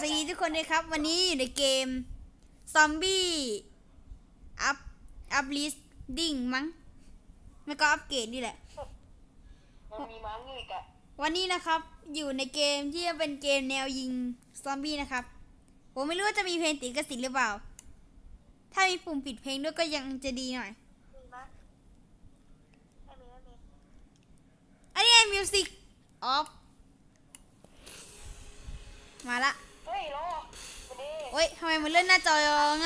สวัสดีทุกคนด้วยครับ วันนี้อยู่ในเกมซอมบี้อัพอัพลิสดิ้งมั้งไม่ก็อัปเกรดนี่แหละ มันมีมั้งอีกอะวันนี้นะครับ อยู่ในเกมที่เป็นเกมแนวยิงซอมบี้นะครับ ผมไม่รู้ว่าจะมีเพลงติดกระสิทธิ์หรือเปล่า ถ้ามีปุ่มปิดเพลงด้วยก็ยังจะดีหน่อยมีมั้ยไม่มีไม่มีอันนี้มิวสิกออฟมาละ เฮ้ยโลมาดิโอ๊ยทำไมมันเลื่อนหน้าจอ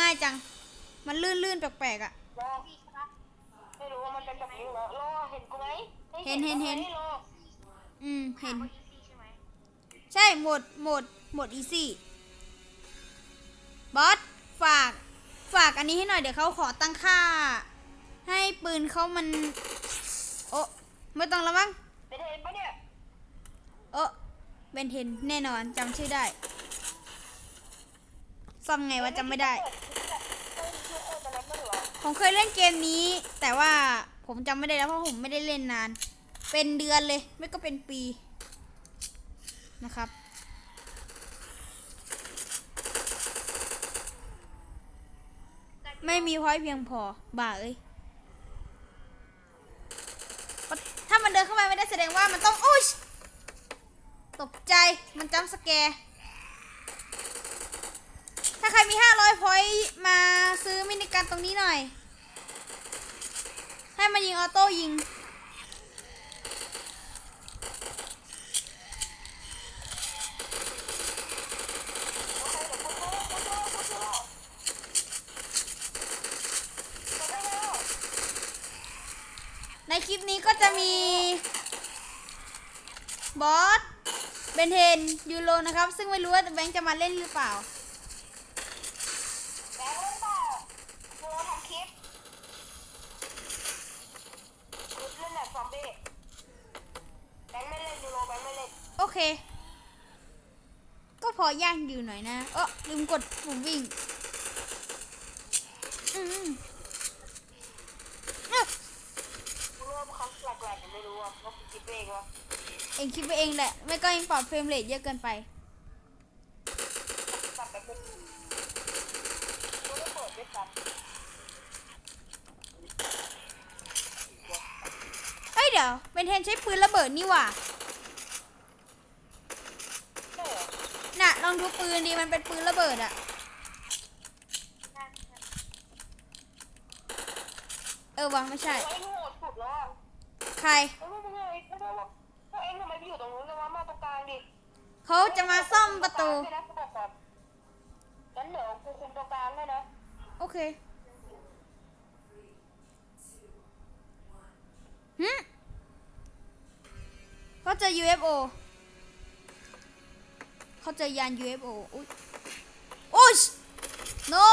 ง่ายจัง มันลื่นๆแปลกๆอะโลไม่รู้ว่ามันเป็นแบบนี้เหรอโลเห็นกูไหมไม่เห็นเห็นเห็น โลอืม เห็นอีซี่ใช่ไหมใช่โหมดโหมดโหมดอีซี่บอสฝาก ฝากอันนี้ให้หน่อยเดี๋ยวเขาขอตั้งค่า ให้ปืนเขามัน โอ้ไม่ต้องแล้วมั้งเป็นเห็นปะเนี่ยโอ้เบนเทนแน่นอนจำชื่อได้ ซ่อมไงว่าจำไม่ได้เฮ้ยชื่อเออตอนนั้นไม่เหรอผมเคยเล่นเกมนี้ แต่ว่าผมจำไม่ได้แล้วเพราะผมไม่ได้เล่นนาน เป็นเดือนเลย ไม่ก็เป็นปีนะครับ ไม่มีพอยต์เพียงพอ บ่าเอ้ยถ้ามันเดินเข้าไปไม่ได้แสดงว่ามันต้องอุ้ยตกใจมันจำสแกร์ ถ้าใครมี 500พอยต์มาซื้อมินิกันตรงนี้หน่อย ให้มันยิงออโต้ยิง ในคลิปนี้ก็จะมีบอสเบนเทนยูโรนะครับ ซึ่งไม่รู้ว่าแบงค์จะมาเล่นหรือเปล่า แบงค์เล่นเปล่าโลทำคลิปคลิปเล่นแบบ ซอมบี้แบงค์ไม่เล่นยูโรแบงค์ไม่เล่นโอเค ก็พอย่างอยู่หน่อยนะเออลืมกดปุ่มวิ่งอืมเอ้อกูรู้ว่าเขาแหลกๆแต่ไม่รู้ว่าว่ากูคิดเองวะเองคิดไปเองแหละ ไม่ก็เองปรับเฟรมเรทเยอะเกินไปตัดแบบเป็นกูได้เปิดด้วยซ้ำ เฮ้ยเดี๋ยวเบนเทนใช้ปืนระเบิดนี่หว่าใช่เหรอน่ะลองดูปืนดีมันเป็นปืนระเบิดอะเออวะไม่ใช่ ไอ้โง่สุดแล้วอะใครแล้วมึงไงแล้วมึงแล้วเอ็งทำไมไปอยู่ตรงนู้นกันวะมาตรงกลางดิเขาจะมาซ่อมประตูไม่ได้กูบอกก่อนงั้นเดี๋ยวกูคุมตรงกลางให้นะ โอเค เขาเจอ UFO เขาเจอยาน UFO อุ้ยโอ้ย no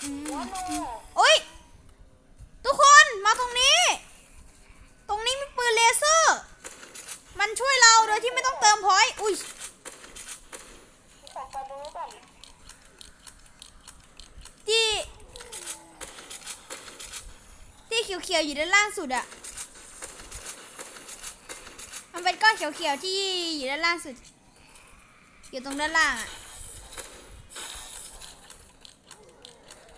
อืมว้าโนโอ้ย ทุกคนมาตรงนี้ ตรงนี้มีปืนเลเซอร์ มันช่วยเราโดยที่ไม่ต้องเติมพอยอุ้ยที่ ที่เขียวๆอยู่ด้านล่างสุดอะมัน เป็นก้อนเขียวๆที่อยู่ด้านล่างสุด อยู่ตรงด้านล่างอะ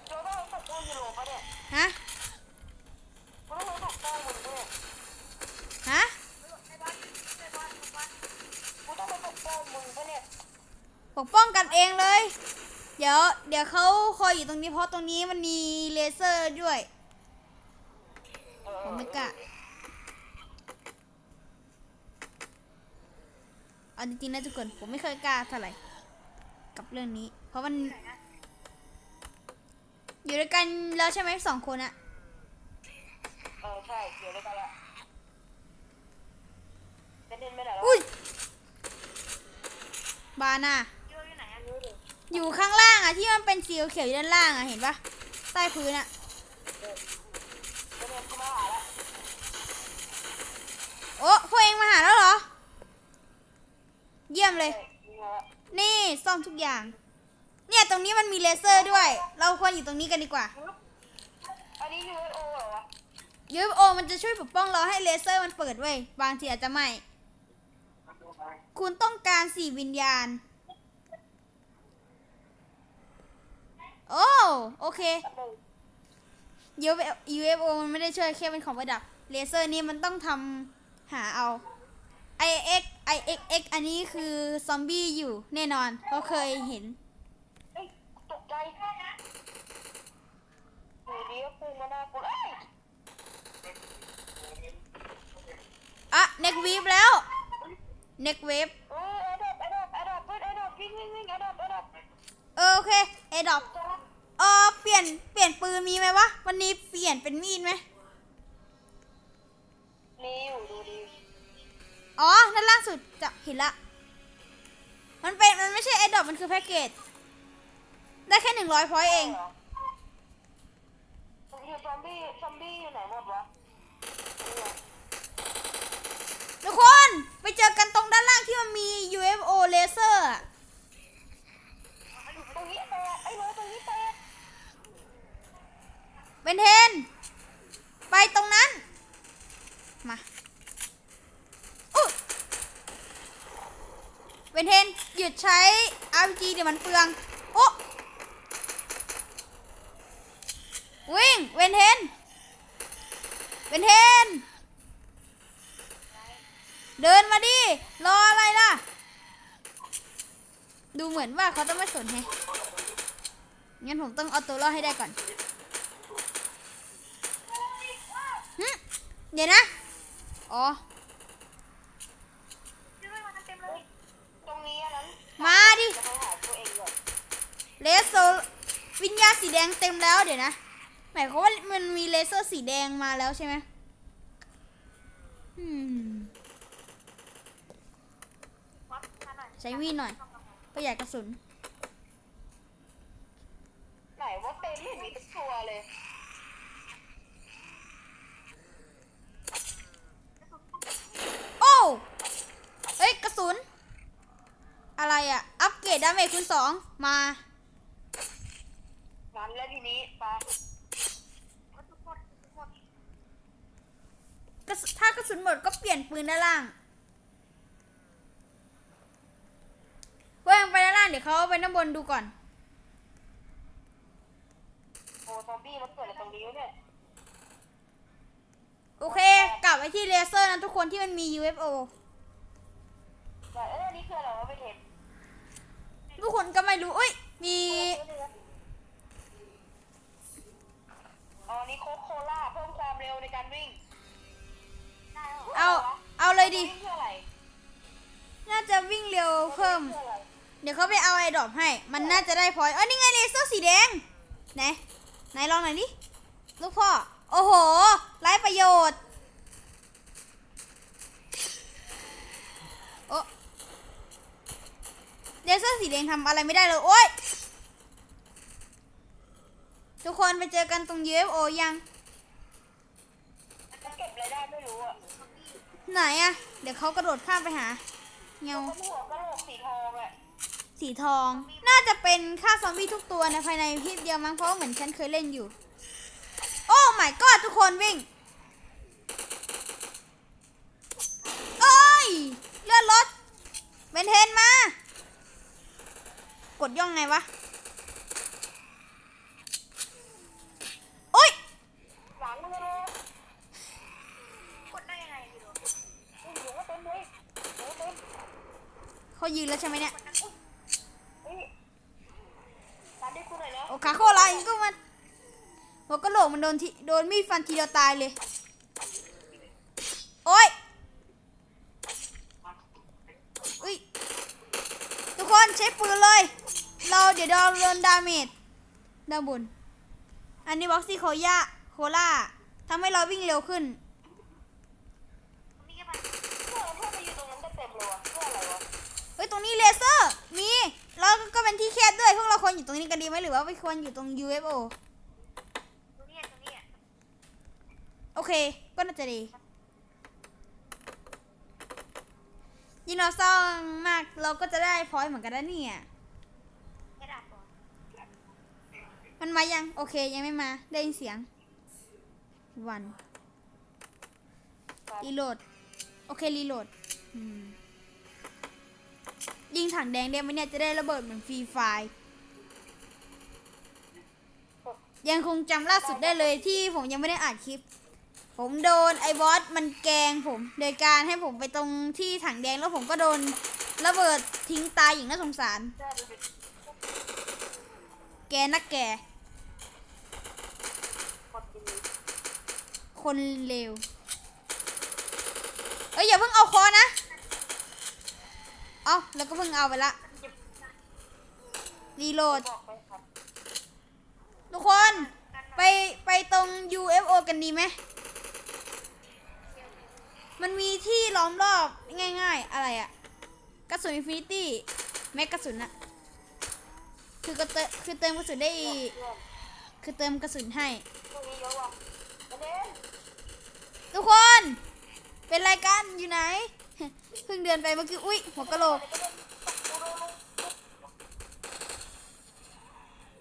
เราต้องตกกล้องยูโรปะฮะฮะกูต้องไปกป้องกันเองเลย เดี๋ยว เดี๋ยวเขาคอยอยู่ตรงนี้เพราะตรงนี้มันมีเลเซอร์ด้วย ผมไม่กล้า เอาจริงๆนะทุกคนผมไม่เคยกล้าเท่าไหร่กับเรื่องนี้ เพราะมัน อยู่ด้วยกันแล้วใช่ไหมสองคนอะเออใช่เดี๋ยวได้กันละเล่นไม่ได้แล้วอุ้ยบาน่ายูอยู่ไหนอะยูดิอยู่ข้างล่างอะที่มันเป็นสีเขียวๆอยู่ด้านล่างอะเห็นปะใต้พื้นอะเดินกูมาหาละโอ้พวกเองมาหาแล้วเหรอ เยี่ยมเลยนี่ไงละนี่ซ่อมทุกอย่าง เนี่ยตรงนี้มันมีเลเซอร์ด้วย เราควรอยู่ตรงนี้กันดีกว่า อันนี้ UFO เหรอวะ UFO มันจะช่วยปกป้องเราให้เลเซอร์มันเปิดเว้ยบางทีอาจจะไหม่เคุณต้องการสี่วิญญาณ โอ้โอเค UFO UFO มันไม่ได้ช่วยแค่เป็นของประดับ เลเซอร์นี่มันต้องทำหาเอา IX IXX อันนี้คือซอมบี้อยู่แน่นอนเพราะเคยเห็นเอ้ยตกใจอยู่ดีก็พุ่งมาหน้ากูเอ้ยอะเน็กวีฟแล้วเน็กเวฟเออแอดดอปแอดดอปแอดดอปเพื่อนแอดดอปวิ่งวิ่งวิ่งแอดดอปแอดดอปเออโอเคเอดอปเออเปลี่ยนเปลี่ยนปืนมีไหมวะวันนี้เปลี่ยนเป็นมีดไหมมีอยู่ดูดี อ๋อด้านล่างสุดจะเห็นละ มันเป็น มันไม่ใช่เอดอปมันคือแพ็กเกจ ได้แค่หนึ่งร้อยพอยต์เองอยู่ซอมบี้ซอมบี้อยู่ไหนหมดวะนี่ไงทุกคน ไปเจอกันตรงด้านล่างที่มันมี UFO เลเซอร์อะตรงนี้แตกไอ้เลยตรงนี้แตกเบนเทน ไปตรงนั้น มาอุ๊ย เบนเทนหยุดใช้ RPG เดี๋ยวมันเปลืองโอ้วิ่งเวนเทนเวนเทน เดินมาดิ รออะไรล่ะ ดูเหมือนว่าเขาต้องไม่สนแฮะงั้นผมต้องเอาตัวรอดให้ได้ก่อนเดี๋ยวนะ อ๋อ ตรงนี้อันนั้น มาดิ จะไปหาตัวเองเลย เลเซอร์วิญญาณสีแดงเต็มแล้วเดี๋ยวนะ หมายความว่ามันมีเลเซอร์สีแดงมาแล้วใช่ไหมอืมใช้วีหน่อยประหยัดกระสุน ไหนว่าเต็มไม่เห็นมีทุกตัวเลยโอ้เฮ้ยกระสุน อะไรอะอัปเกรดดาเมจคูณสองมา งั้นแล้วทีนี้ไปกระสุนถ้ากระสุนหมดก็เปลี่ยนปืนด้านล่างเว้ยไปด้านล่างเดี๋ยวเขาไปด้านบนดูก่อน โอ้ซอมบี้มันเกิดอะไรตรงนี้วะเนี่ยโอเค กลับไปที่เลเซอร์นะทุกคนที่มันมี UFO แต่เอ้ยอันนี้คืออะไรวะไม่เห็นทุกคนก็ไม่รู้อุ้ย มีอ๋อ นี่โคโคล่าเพิ่มความเร็วในการวิ่งเอาเอาเลยดิ วิ่งเพื่ออะไรน่าจะวิ่งเร็วเพิ่มเพื่ออะไรเดี๋ยวเขาไปเอาไอ้ดอปให้ มันน่าจะได้พอยต์เอ้ยนี่ไงเลเซอร์สีแดง ไหน ไหนลองหน่อยดิ ลูกพ่อ โอ้โหไร้ประโยชน์ โอ้เลเซอร์สีแดงทำอะไรไม่ได้เลย โอ๊ย ทุกคนไปเจอกันตรง UFO ยัง มันเก็บอะไรได้ไม่รู้อะไหนอะเดี๋ยวเขากระโดดข้ามไปหา เงาก็หัวกระโหลกสีทองอะสีทอง น่าจะเป็นค่าซอมบี้ทุกตัวในภายในพริบเดียวมั้งเพราะว่าเหมือนฉันเคยเล่นอยู่ โอ้ my god ทุกคนวิ่งโอ้ยเลื่อนรถเบนเทนมา กดย่องไงวะ โอ้ย หลังเลยกดได้ยังไงพี่ดูอุ้ยหัวเต็มเลยหัวเต็ม เขายืนแล้วใช่ไหมเนี่ยเฮ้ยตัดได้กูหน่อยแล้วโอ้ขาโคลาอีกก็มันหัวกะโหลกมันโดนทีโดนมีดฟันทีเดียวตายเลย โอ้ยอุ้ยทุกคนใช้ปืนเลย เราเดี๋ยวเราโดนดาเมจด้านบนอันนี้บ็อกซี่โคย่าโคล่าทำให้เราวิ่งเร็วขึ้น เพื่อเพื่อไปอยู่ตรงนั้นก็เต็มเลยวะเพื่ออะไรวะ เฮ้ย ตรงนี้เลเซอร์ มีแล้วก็ เป็นที่แคบด้วยพวกเราควรอยู่ตรงนี้กันดีไหมหรือว่าไม่ควรอยู่ตรง UFO ตรงนี้ตรงนี้โอเค ก็น่าจะดี ยินเราซ่องมากเราก็จะได้พอยต์เหมือนกันนะเนี่ย กระดาษก่อนมันมายัง โอเคยังไม่มาได้ยินเสียง วันรีโหลด โอเครีโหลดอืม ยิงถังแดงได้ไหมเนี่ยจะได้ระเบิดเหมือนฟรีไฟยังคงจำล่าสุดได้เลยที่ผมยังไม่ได้อ่านคลิป ผมโดนไอ้บอสมันแกงผมโดยการให้ผมไปตรงที่ถังแดงแล้วผมก็โดนระเบิดทิ้งตายอย่างน่าสงสารใช่มันเป็นแกนักแกคนดีคนเลวเอ้ยอย่าเพิ่งเอาคอนะ เอาแล้วก็เพิ่งเอาไปละรีโหลด บอกไปครับทุกคนไปไปตรง UFO กันดีไหม มันมีที่ล้อมรอบง่ายๆ อะไรอะกระสุนอินฟินิตี้แม็กกระสุนอะคือกระเตคือเติมกระสุนได้อีกเพื่อนคือเติมกระสุนให้ พวกนี้เยอะว่ะประเด็นทุกคน เป็นไรกันอยู่ไหน เพิ่งเดินไปเมื่อกี้ อุ้ยหัวกะโหลก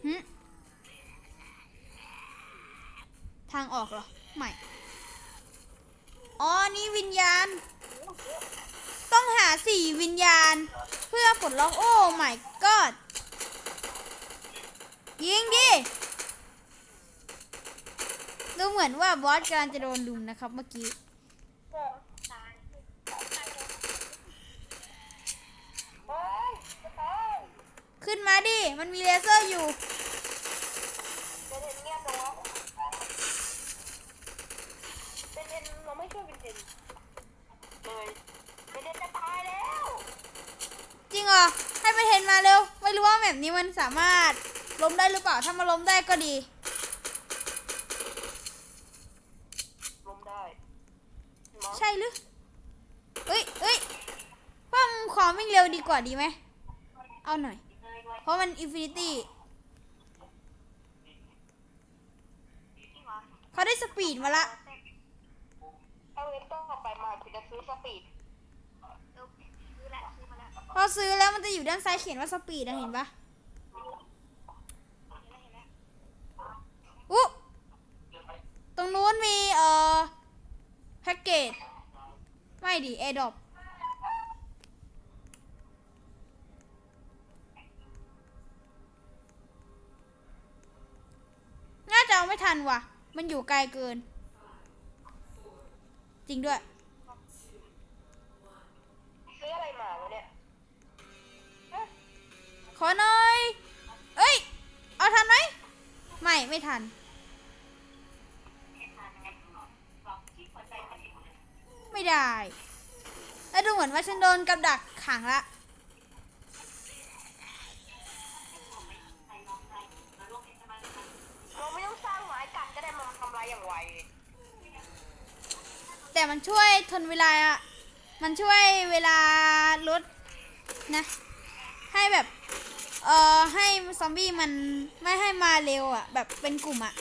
หึทางออกเหรอ ไม่ อ๋อ นี่วิญญาณ ต้องหาสี่วิญญาณ เพื่อปลดล็อก โอ้ my god ยิงดิ ดูเหมือนว่าบอสกำลังจะโดนลุมนะครับเมื่อกี้ายโอ้ยจะตาย ขึ้นมาดิ มันมีเลเซอร์อยู่เป็นเทนเงียบจังวะเป็นเทนเราไม่ช่วยเป็นเทนเลยเป็นเทนจะตายแล้วจริงเหรอ ให้ไปเทนมาเร็ว ไม่รู้ว่าแบบนี้มันสามารถล้มได้หรือเปล่า ถ้ามาล้มได้ก็ดี ล้มได้มั้งใช่หรือเอ้ยเอ้ยว่ามึงขอวิ่งเร็วดีกว่าดีไหม เอาหน่อย เพราะมันอินฟินิตี้เขาได้สปีดมาละเอาเว็บต้องออกไปมาถึงจะซื้อสปีดซื้อแล้วซื้อมาแล้วพอซื้อแล้วมันจะอยู่ด้านซ้ายเขียนว่าสปีดนะเห็นปะอุ๊ตรงนู้นมีเอ่อแพ็กเกจไม่ดิแอร์ดอป จะเอาไม่ทันว่ะ มันอยู่ไกลเกิน จริงด้วย ซื้ออะไรมาวะเนี่ยฮะขอหน่อย เอ้ย เอาทันไหม ไม่ ไม่ทัน ไม่ได้ แล้วดูเหมือนว่าฉันโดนกับดักขังละ ไวแต่มันช่วยทนเวลา มันช่วยเวลาลดนะ ให้แบบ เอ่อ ให้ซอมบี้มันไม่ให้มาเร็วอะ แบบเป็นกลุ่มอะ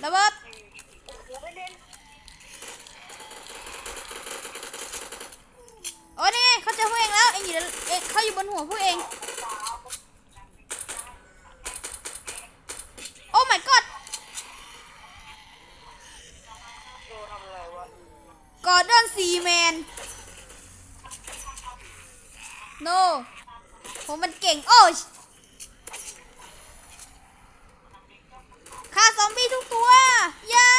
แล้วก็โอ้นี่ไงเขาเจอพวกเองแล้ว เองอยู่เองเขาอยู่บนหัวพวกเอง โอ้ my god โดทำอะไรวะ กอร์ดอนซีแมน โนผมมันเก่ง โอ้ยฆ่าซอมบี้ทุกตัว ย่า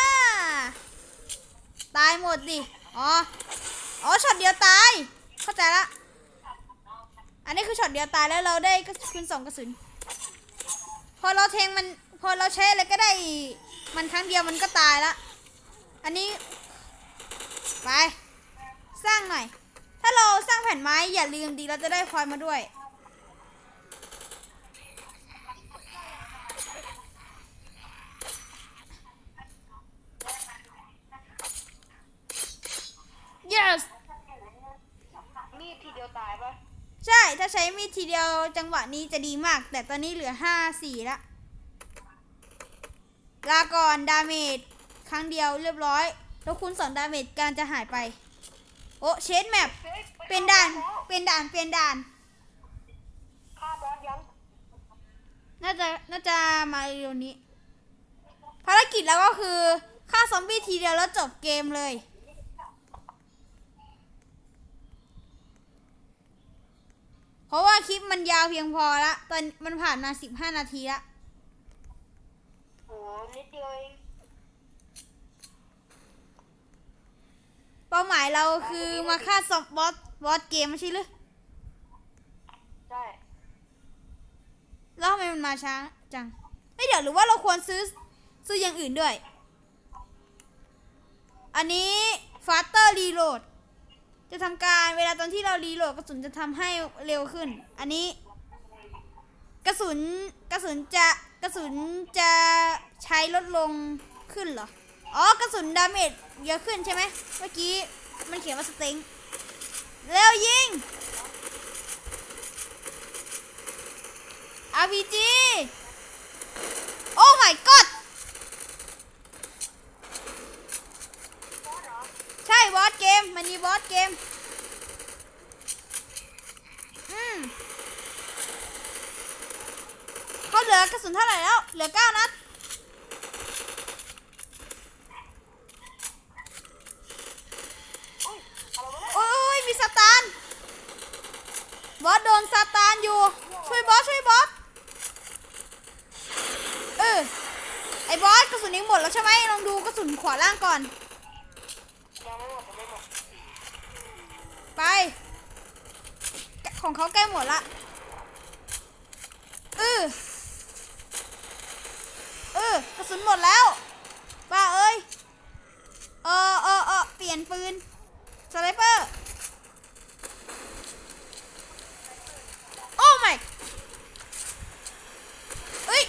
ตายหมดดิ อ๋อ อ๋อ ช็อตเดียวตาย เข้าใจละ อันนี้คือช็อตเดียวตายแล้วเราได้ก็คืนสองกระสุน พอเราแทงมัน พอเราใช้อะไรก็ได้ มันครั้งเดียวมันก็ตายละ อันนี้ ไป สร้างหน่อย ถ้าเราสร้างแผ่นไม้อย่าลืมดีเราจะได้พลอยมาด้วย yes มีดทีเดียวตายปะใช่ถ้าใช้มีดทีเดียวจังหวะนี้จะดีมาก แต่ตอนนี้เหลือห้าสี่ละ ลาก่อนดาเมจครั้งเดียวเรียบร้อย แล้วคุณสองดาเมจการจะหายไป โอ้เชนแมปเฮ้ยไปเป็นด่านฆ่บอสเป็นด่าน เป็นด่าน ฆ่าบอสยังน่าจะ น่าจะมาเร็วนี้ ภารกิจแล้วก็คือฆ่าซอมบี้ทีเดียวแล้วจบเกมเลยลิปมันยาวเพียงพอละ ตอนมันผ่านมาสิบห้านาทีละโหนิดเดียวเอง เป้าหมายเราคือมาฆ่าซอมบอสบอสเกมไม่ใช่หรือใช่แล้วทำไมมันมาช้าจังเฮ้ยเดี๋ยวหรือว่าเราควรซื้อซื้ออย่างอื่นด้วย อันนี้ฟาสเตอร์รีโหลดจะทำการเวลาตอนที่เรารีโหลดกระสุนจะทำให้เร็วขึ้น อันนี้ กระสุนกระสุนจะกระสุนจะใช้ลดลงขึ้นเหรอ อ๋อกระสุนดาเมจ เยอะขึ้นใช่ไหมเมื่อกี้มันเขียนว่าสต็งเร็วยิง RPG โอ้ my god ใช่บอสเกม มันมีบอสเกม อืมเขาเหลือกระสุนเท่าไหร่แล้ว เหลือเก้านัด อุ้ยอะไรวะเนี่ย โอ้ย มีสตาน บอสโดนสตานอยู่ ช่วยบอสช่วยบอสเออไอ้บอสกระสุนยังหมดแล้วใช่ไหมลองดูกระสุนขวาล่างก่อน ไป ของเขาใกล้หมดละเออเออกระสุนหมดแล้วป้าเอ้ยเออเออเออเปลี่ยนปืนสไนเปอร์ โอ้ไม่เอ้ย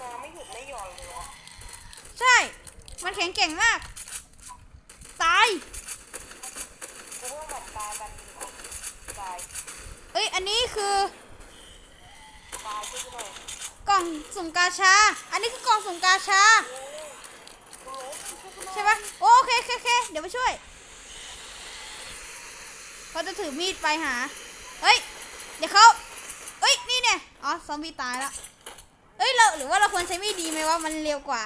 มาไม่หยุดไม่หย่อนเลยวะใช่ มันแข็งเก่งมาก ตาย กูว่าแบบตายกันตายเอ้ย อันนี้คือตายช่วยกูหน่อยกล่องสุ่มกาชา อันนี้คือกล่องสุ่มกาชา กูรู้ช่วยกูหน่อย ใช่ปะโอเคโอเคโอเค เดี๋ยวไปช่วย เขาจะถือมีดไปหา เฮ้ย เดี๋ยวเขาเฮ้ย นี่เนี่ย อ๋อ ซอมบี้ตายแล้วเฮ้ย เราหรือว่าเราควรใช้มีดดีไหมว่ามันเร็วกว่า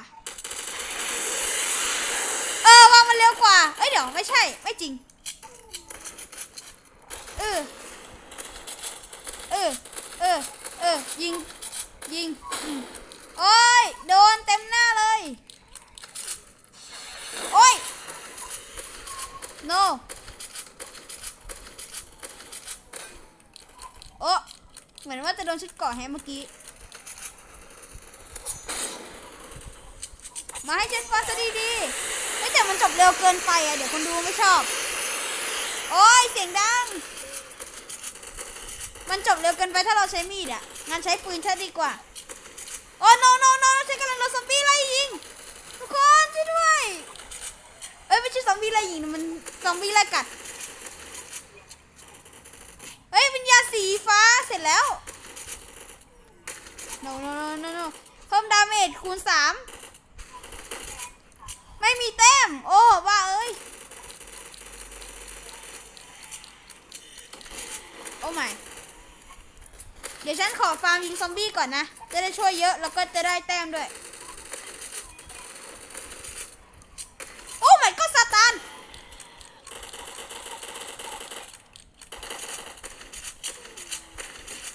เออว่ามันเร็วกว่า เอ้ย เดี๋ยวไม่ใช่ ไม่จริง เออ เออ เออ เออ ยิง ยิงโอ้ย โดนเต็มหน้าเลย โอ้ย no โอ้เห มือนว่าจะโดนชุดเกาะแฮะเมื่อกี้ มาให้ฉันฟังซะดีไม่แต่มันจบเร็วเกินไปอะ เดี๋ยวคนดูไม่ชอบ โอ้ยเสียงดัง มันจบเร็วเกินไปถ้าเราใช้มีดอะงั้นใช้ปืนใช่ดีกว่า โอ้ no no no ฉันกำลังโดนซอมบี้ไล่ยิง ทุกคนช่วยด้วย เอ้ยไม่ใช่ซอมบี้ไล่ยิงมันซอมบี้ไล่กัดเฮ้ยวิญญาสีฟ้าเสร็จแล้ว no no no no no เพิ่มดาเมจคูณสามไม่มีแต้ม โอ้ว่าเอ้ย โอ้ไม่เดี๋ยวฉันขอฟาร์มยิงซอมบี้ก่อนนะ จะได้ช่วยเยอะ แล้วก็จะได้แต้มด้วย โอ้ my god ซาตาน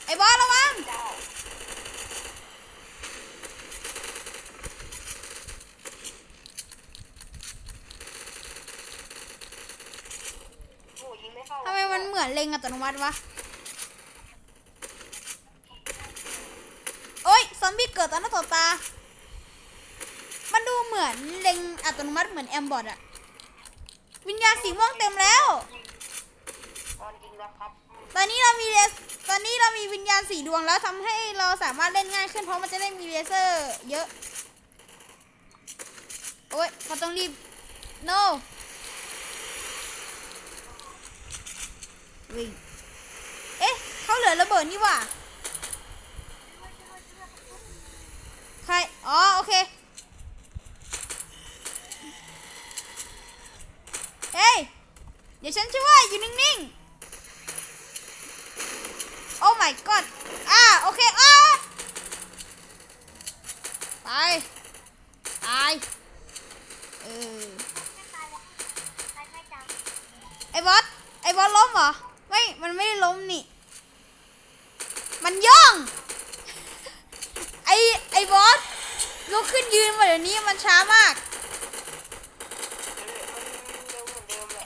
ไอ้บอสระวัง เจ้าโอ้ยิงไม่เข้า ทำไมมันเหมือนเล็งอัตโนมัติวะ โอ้ย ซอมบี้เกิ ดตอนหน้าต่อตา มันดูเหมือนเล็งอัตโนมัติเหมือนแอมบอดอะวิญญาณสีม่วงเต็มแล้ว ตอนนี้เรามีเลสตอนนี้เรามีวิญญาณสีดวงแล้วทำให้เราสามารถเล่นง่ายขึ้นเพราะมันจะได้มีเลเซอร์เยอะ โอ้ยเขาต้องรีบ no วิ่งเอ๊ะ เขาเหลือระเบิดนี่ว่า ใคร อ๋อ โอเค เฮ้ย เดี๋ยว ฉันช่วยอยู่นิ่งๆ โอ้ my god อ่าโอเคอ่าตายตายเออตายแล้วตายไม่จังไอ้บอสล้มเหรอ ไม่ มันไม่ได้ล้มนี่ มันย่อง ไอ้ไอ้บอสลุกขึ้นยืนมาเดี๋ยวนี้มันช้ามาก เออมันเร็วเหมือนเดิมแหละ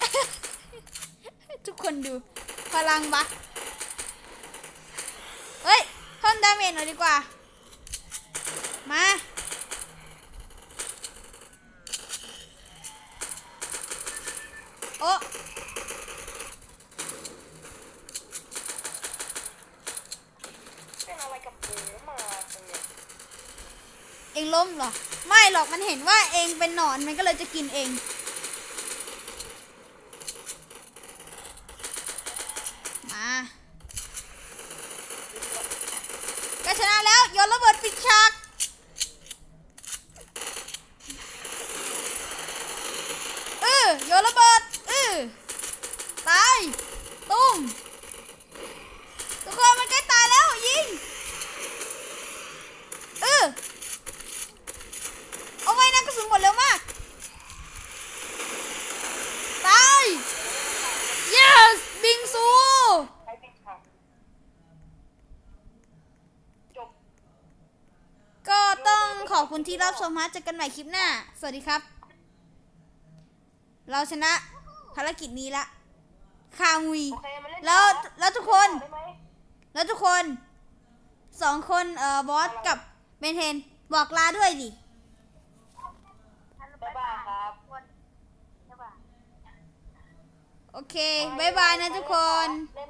ทุก คนดู พลังบักเฮ้ยเพิ่มดาเมจหน่อยดีกว่า มาโอ้เป็นอะเนี้ยเองล้มเหรอ ไม่หรอกมันเห็นว่าเองเป็นหนอนมันก็เลยจะกินเอง มาก็ชนะแล้วโยนระเบิดปิดฉากเออโยนระเบิดเออตาย ตุ้มทุกคนมันใกล้ตายแล้ว ยิงเออเอาไว้นะกระสุนหมดเร็วมาก ตาย yes บิงซู ใช้ปิดฉากจบ ก็ต้อง ขอบคุณที่รับชมฮะเจอกันใหม่คลิปหน้า สวัสดีครับ เราชนะภารกิจนี้ละคามุยโอเคมาเล่นแล้วแล้วทุกคน ได้ไหมแล้วทุกคนสองคนเอ่อบอสกับเบนเทนบอกลาด้วยดิ บ๊ายบายครับ โอเคบายบายนะทุกคน เล่น